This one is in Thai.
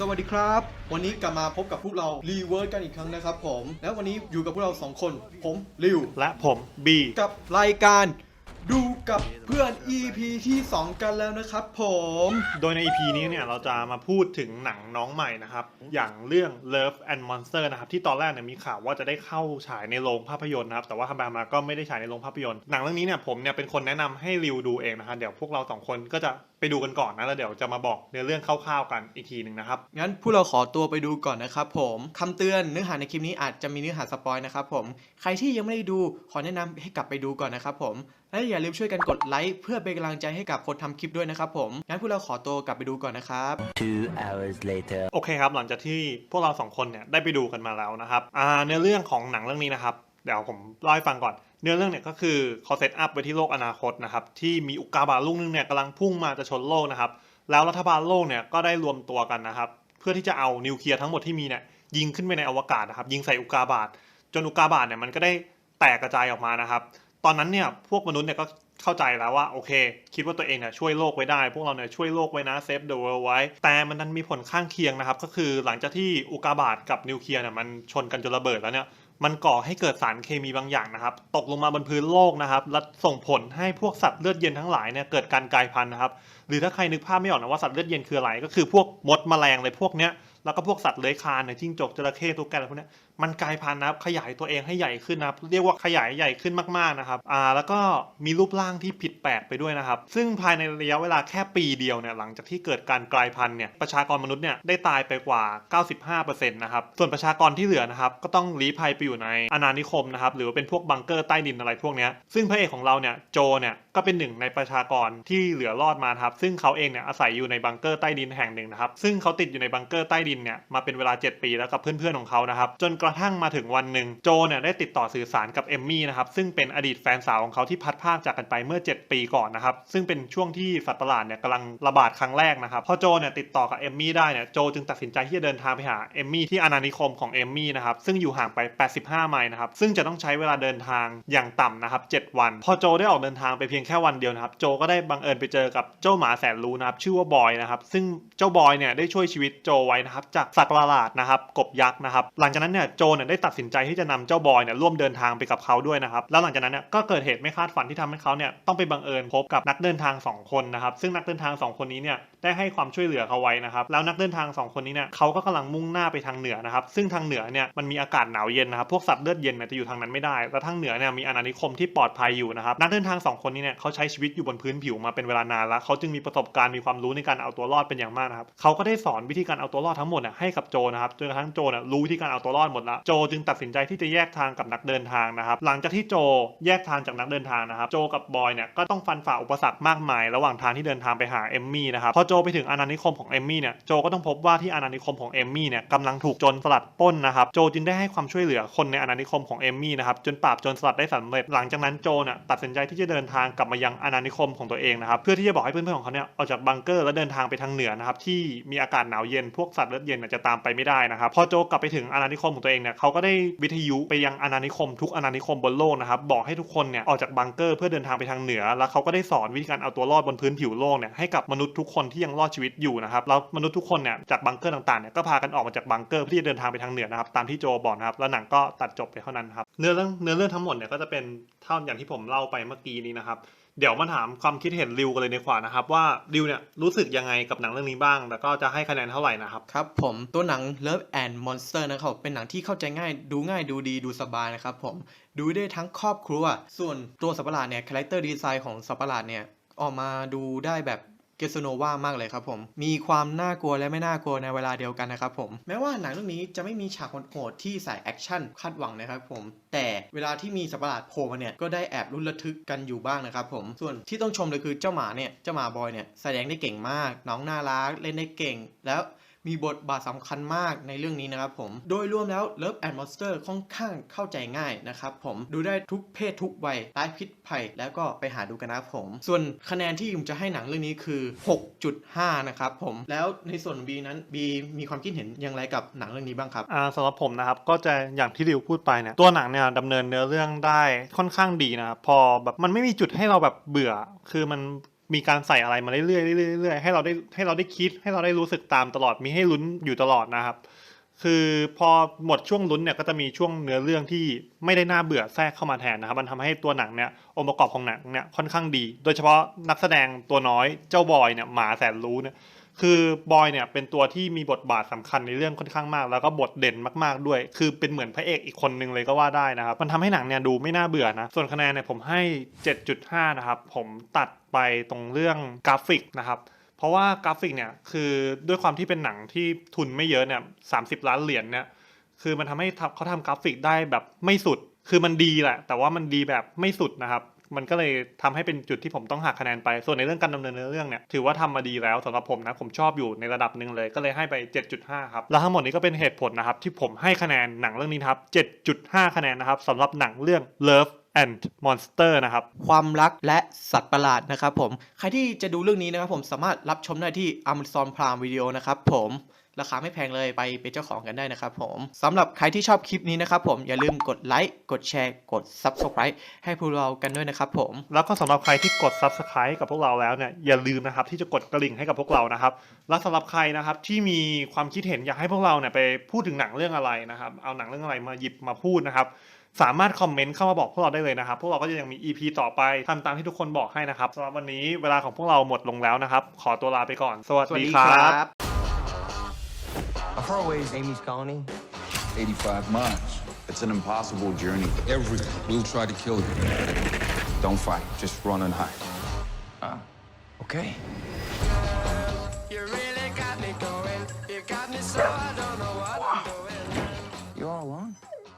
สวัสดีครับ วันนี้กลับมาพบกับพวกเรารีเวิร์กันอีกครั้งนะครับผม แล้ววันนี้อยู่กับพวกเราสองคน ผมริว และผมบีกับรายการดูกับเพื่อน EP ที่ 2 กันแล้วนะครับผม โดยใน EP นี้เนี่ยเราจะมาพูดถึงหนังน้องใหม่นะครับ อย่างเรื่อง Love and Monster นะครับ ที่ตอนแรกเนี่ยมีข่าวว่าจะได้เข้าฉายในโรงภาพยนตร์นะครับ แต่ว่าทำไปมาก็ไม่ได้ฉายในโรงภาพยนตร์หนังเรื่องนี้เนี่ยผมเนี่ยเป็นคนแนะนำให้ริวดูเองนะครับเดี๋ยวพวกเราสองคนก็จะ ไปดูกันก่อนนะแล้วเดี๋ยวจะมาบอกเนื้อเรื่องคร่าวๆกันอีกทีหนึ่งนะครับ งั้นพวกเราขอตัวไปดูก่อนนะครับผมคำเตือนเนื้อหาในคลิปนี้อาจจะมีเนื้อหาสปอยนะครับผม ใครที่ยังไม่ได้ดูขอแนะนำให้กลับไปดูก่อนนะครับผม และอย่าลืมช่วยกันกดไลค์เพื่อเป็นกำลังใจให้กับคนทำคลิปด้วยนะครับผม งั้นพวกเราขอตัวกลับไปดูก่อนนะครับ Two hours later. โอเคครับ หลังจากที่พวกเราสองคนเนี่ยได้ไปดูกันมาแล้วนะครับอ่าเนื้อเรื่องของหนังเรื่องนี้นะครับ เดี๋ยวผมเล่าให้ฟังก่อน เนื้อเรื่องเนี่ยก็คือเขาเซตอัพไว้ที่โลกอนาคตนะครับที่มีอุกกาบาตลูกนึงเนี่ยกำลังพุ่งมาจะชนโลกนะครับ แล้วรัฐบาลโลกเนี่ยก็ได้รวมตัวกันนะครับ เพื่อที่จะเอานิวเคลียร์ทั้งหมดที่มีเนี่ยยิงขึ้นไปในอวกาศนะครับ ยิงใส่อุกกาบาตจนอุกกาบาตเนี่ยมันก็ได้แตกกระจายออกมานะครับ ตอนนั้นเนี่ยพวกมนุษย์เนี่ยก็เข้าใจแล้วว่าโอเค คิดว่าตัวเองเนี่ยช่วยโลกไว้ได้ พวกเราเนี่ยช่วยโลกไว้นะเซฟเดอะเวิลด์ไว้ แต่มันดันมีผลข้างเคียงนะครับ ก็คือหลังจากที่อุกกาบาตกับนิวเคลียร์เนี่ยมันชนกันจนระเบิดแล้วเนี่ย มันก่อให้เกิดสารเคมีบางอย่างนะครับ ตกลงมาบนพื้นโลกนะครับ และส่งผลให้พวกสัตว์เลือดเย็นทั้งหลายเนี่ยเกิดการกลายพันธุ์นะครับ รือถ้าใครนึกภาพไม่ออกนะว่าสัตว์เลือดเย็นคืออะไร ก็คือพวกมดแมลงเลยพวกเนี้ยแล้วก็พวกสัตว์เลื้อยคลานเนี่ยจิ้งจกจระเข้ตุ๊กแกอะไรพวกเนี้ยมันกลายพันธุ์นะครับขยายตัวเองให้ใหญ่ขึ้นนะครับเรียกว่าขยายใหญ่ขึ้นมากๆนะครับอ่าแล้วก็มีรูปร่างที่ผิดแปลกไปด้วยนะครับ ซึ่งภายในระยะเวลาแค่ปีเดียวเนี่ยหลังจากที่เกิดการกลายพันธุ์เนี่ยประชากรมนุษย์เนี่ยได้ตายไปกว่า 95%นะครับส่วนประชากรที่เหลือนะครับก็ต้องลี้ภัยไปอยู่ในอาณานิคมนะครับหรือว่าเป็นพวกบังเกอร์ใต้ดินอะไรพวกเนี้ยซึ่งพระเอกของเราเนี่ยโจเนี่ยก็เป็นหนึ่งในประชากรที่เหลือรอดมาครับซึ่งเขาเองเนี่ยอาศัยอยู่ในบังเกอร์ใต้ดินแห่งหนึ่งนะครับซึ่งเขาติดอยู่ในบังเกอร์ใต้ดินเนี่ยมาเป็นเวลา 7 ปีแล้วกับเพื่อนๆของเขานะครับจนกระทั่งมาถึงวันหนึ่งโจเนี่ยได้ติดต่อสื่อสารกับเอมมี่นะครับซึ่งเป็นอดีตแฟนสาวของเขาที่พัดพากจากกันไปเมื่อ 7 ปีก่อนนะครับซึ่งเป็นช่วงที่สัตว์ประหลาดเนี่ยกำลังระบาดครั้งแรกนะครับพอโจเนี่ยติดต่อกับเอมมี่ได้เนี่ยโจจึงตัดสินใจที่จะเดินทางไปหาเอมมี่ที่อาณานิคมของเอมมี่นะครับซึ่งอยู่ห่างไป 85 ไมล์นะครับซึ่งจะต้องใช้เวลาเดินทางอย่างต่ำนะครับ7วัน พอโจได้ออกเดินทางไปเพียงแค่วันเดียวนะครับ โจก็ได้บังเอิญไปเจอกับเจ้าหมาแสนรู้นะครับ ชื่อว่าบอยนะครับ ซึ่งเจ้าบอยเนี่ยได้ช่วยชีวิตโจไว้นะครับ จากสัตว์ประหลาดนะครับ กบยักษ์นะครับ หลังจากนั้นเนี่ยโจเนี่ยได้ตัดสินใจที่จะนำเจ้าบอยเนี่ยร่วมเดินทางไปกับเขาด้วยนะครับ แล้วหลังจากนั้นเนี่ยก็เกิดเหตุไม่คาดฝันที่ทำให้เขาเนี่ยต้องไปบังเอิญพบกับนักเดินทางสองคนนะครับ ซึ่งนักเดินทางสองคนนี้เนี่ยได้ให้ความช่วยเหลือเขาไว้นะครับ แล้วนักเดินทางสองคนนี้เนี่ยเขาก็กำลังมุ่งหน้าไปทางเหนือนะครับ ซึ่งทางเหนือเนี่ยมันมีอากาศหนาวเย็นนะครับ พวกสัตว์เลือดเย็นเนี่ยจะอยู่ทางนั้นไม่ได้ แล้วทางเหนือเนี่ยมีอาณานิคมที่ปลอดภัยอยู่นะครับ นักเดินทางสองคนนี้เนี่ยเขาใช้ชีวิตอยู่บนพื้นผิวมาเป็นเวลานานแล้วเขาจึงมีประสบการณ์มีความรู้ในการเอาตัวรอดเป็นอย่างมากนะครับเขาก็ได้สอนวิธีการเอาตัวรอดทั้งหมดน่ยให้กับโจนะครับจนกระทั่งโจเนี่ยรู้วิธีการเอาตัวรอดหมดแล้วโจจึงตัดสินใจที่จะแยกทางกับนักเดินทางนะครับหลังจากที่โจแยกทางจากนักเดินทางนะครับโจกับบอยเนี่ยก็ต้องฟันฝ่าอุปสรรคมากมาย ระหว่างทางที่เดินทางไปหาเอมมี่นะครับพอโจไปถึงอาณานิคมของเอมมี่เนี่ยโจก็ต้องพบว่าที่อาณานิคมของเอมมี่เนี่ยกำลังถูกโจรสลัดป้นนะครับโจจึงได้ให้ความช่วยเหลือคนในอาณานิคมของเอมมี่นะครับจนปราบโจรสลัดได้สำเร็จหลังจากนั้นโจเนี่ยตัดสินใจที่จะเดินทางกลับมายังอาณานิคมของตัวเองนะครับ เพื่อที่จะบอกให้เพื่อนๆของเขาเนี่ยออกจากบังเกอร์แล้วเดินทางไปทางเหนือนะครับ ที่มีอากาศหนาวเย็นพวกสัตว์เลือดเย็นจะตามไปไม่ได้นะครับ พอโจกลับไปถึงอาณานิคมของตัวเองเนี่ยเขาก็ได้วิทยุไปยังอาณานิคมทุกอาณานิคมบนโลกนะครับ บอกให้ทุกคนเนี่ยออกจากบังเกอร์เพื่อเดินทางไปทางเหนือ แล้วเขาก็ได้สอนวิธีการเอาตัวรอดบนพื้นผิวโลกเนี่ยให้กับมนุษย์ทุกคนที่ยังรอดชีวิตอยู่นะครับแล้วมนุษย์ทุกคนเนี่ยจากบังเกอร์ต่างๆเนี่ยก็พากันออกมาจากบังเกอร์เพื่อที่จะเดินทางไปทางเหนือนะครับตามที่โจบอกนะครับแล้วหนังก็ตัดจบไปเท่านั้นครับเนื้อเรื่องเนื้อเรื่องทั้งหมดเนี่ยก็จะเป็นเท่าอย่างที่ผมเล่าไปเมื่อกี้นี้นะครับ เดี๋ยวมาถามความคิดเห็นริวกันเลยดีกว่านะครับ ว่าริวเนี่ยรู้สึกยังไงกับหนังเรื่องนี้บ้าง แล้วก็จะให้คะแนนเท่าไหร่นะครับครับผมตัวหนัง Love and Monster นะครับเป็นหนังที่เข้าใจง่ายดูง่ายดูดีดูสบายนะครับผมดูได้ทั้งครอบครัว ส่วนตัวสัปะหลาดเนี่ยคาแรคเตอร์ดีไซน์ของสัปะหลาดเนี่ยออกมาดูได้แบบ เกสโนวามากเลยครับผม มีความน่ากลัวและไม่น่ากลัวในเวลาเดียวกันนะครับผม แม้ว่าหนังเรื่องนี้จะไม่มีฉากโหดที่ใส่แอคชั่นคาดหวังนะครับผม แต่เวลาที่มีสัตว์ประหลาดโผล่มาเนี่ย ก็ได้แอบรุนระทึกกันอยู่บ้างนะครับผม ส่วนที่ต้องชมเลยคือเจ้าหมาเนี่ย เจ้าหมาบอยเนี่ยแสดงได้เก่งมาก น้องน่ารัก เล่นได้เก่ง แล้ว มีบทบาทสำคัญมากในเรื่องนี้นะครับผม โดยรวมแล้ว Love and Monster ค่อนข้างเข้าใจง่ายนะครับผม ดูได้ทุกเพศทุกวัยไร้พิษภัย แล้วก็ไปหาดูกันนะครับผม ส่วนคะแนนที่ผมจะให้หนังเรื่องนี้คือ 6.5 นะครับผม แล้วในส่วน B นั้น B มีความคิดเห็นอย่างไรกับหนังเรื่องนี้บ้างครับ อ่าสำหรับผมนะครับ ก็จะอย่างที่ริวพูดไปเนี่ย ตัวหนังเนี่ยดำเนินเนื้อเรื่องได้ค่อนข้างดีนะครับ พอแบบมันไม่มีจุดให้เราแบบเบื่อ คือมัน มีการใส่อะไรมาเรื่อยๆเรื่อยๆเรื่อยๆให้เราได้ให้เราได้คิดให้เราได้รู้สึกตามตลอดมีให้ลุ้นอยู่ตลอดนะครับ คือพอหมดช่วงลุ้นเนี่ยก็จะมีช่วงเนื้อเรื่องที่ไม่ได้น่าเบื่อแทรกเข้ามาแทนนะครับ มันทำให้ตัวหนังเนี่ยองค์ประกอบของหนังเนี่ยค่อนข้างดี โดยเฉพาะนักแสดงตัวน้อยเจ้าบอยเนี่ยหมาแสนรู้เนี่ย คือบอยเนี่ยเป็นตัวที่มีบทบาทสำคัญในเรื่องค่อนข้างมาก แล้วก็บทเด่นมากๆด้วย คือเป็นเหมือนพระเอกอีกคนนึงเลยก็ว่าได้นะครับ มันทำให้หนังเนี่ยดูไม่น่าเบื่อนะ ส่วนคะแนนเนี่ยผมให้ 7.5 นะครับ ผมตัดไปตรงเรื่องกราฟิกนะครับเพราะว่ากราฟิกเนี่ยคือด้วยความที่เป็นหนังที่ทุนไม่เยอะเนี่ยสาล้านเหรียญเนี่ยคือมันทำให้เขาทำกราฟิกได้แบบไม่สุด คือมันดีแหละ แต่ว่ามันดีแบบไม่สุดนะครับ มันก็เลยทำให้เป็นจุดที่ผมต้องหักคะแนนไป ส่วนในเรื่องการดำเนินเนื้อเรื่องเนี่ยถือว่าทำมาดีแล้วสำหรับผมนะผมชอบอยู่ในระดับหนึ่งเลยก็เลยให้ไป 7.5 ครับแล้วทั้งหมดนี้ก็เป็นเหตุผลนะครับที่ผมให้คะแนนหนังเรื่องนี้ครับ7.5 คะแนนนะครับสำหรับหนังเรื่อง Love and Monster นะครับ ความรักและสัตว์ประหลาดนะครับผม ใครที่จะดูเรื่องนี้นะครับผมสามารถรับชมได้ที่ Amazon Prime Video นะครับผมราคาไม่แพงเลยไปเป็นเจ้าของกันได้นะครับผมสำหรับใครที่ชอบคลิปนี้นะครับผมอย่าลืมกดไลค์กดแชร์กด Subscribe ให้พวกเรากันด้วยนะครับผมแล้วก็สำหรับใครที่กด subscribe กับพวกเราแล้วเนี่ยอย่าลืมนะครับที่จะกดกระดิ่งให้กับพวกเรานะครับและสำหรับใครนะครับที่มีความคิดเห็นอยากให้พวกเราเนี่ยไปพูดถึงหนังเรื่องอะไรนะครับเอาหนังเรื่องอะไรมาหยิบมาพูดนะครับ สามารถคอมเมนต์เข้ามาบอกพวกเราได้เลยนะครับ พวกเราก็จะยังมี EP ต่อไปทำตามที่ทุกคนบอกให้นะครับสำหรับวันนี้เวลาของพวกเราหมดลงแล้วนะครับ ขอตัวลาไปก่อน สวัสสวัสดีดีคครัรับบ How far away is Amy's colony? 85 miles. It's an impossible journey. Everything. We'll try to kill you. Don't fight, just run and hide. Okay. You really got me going. You got me so I don't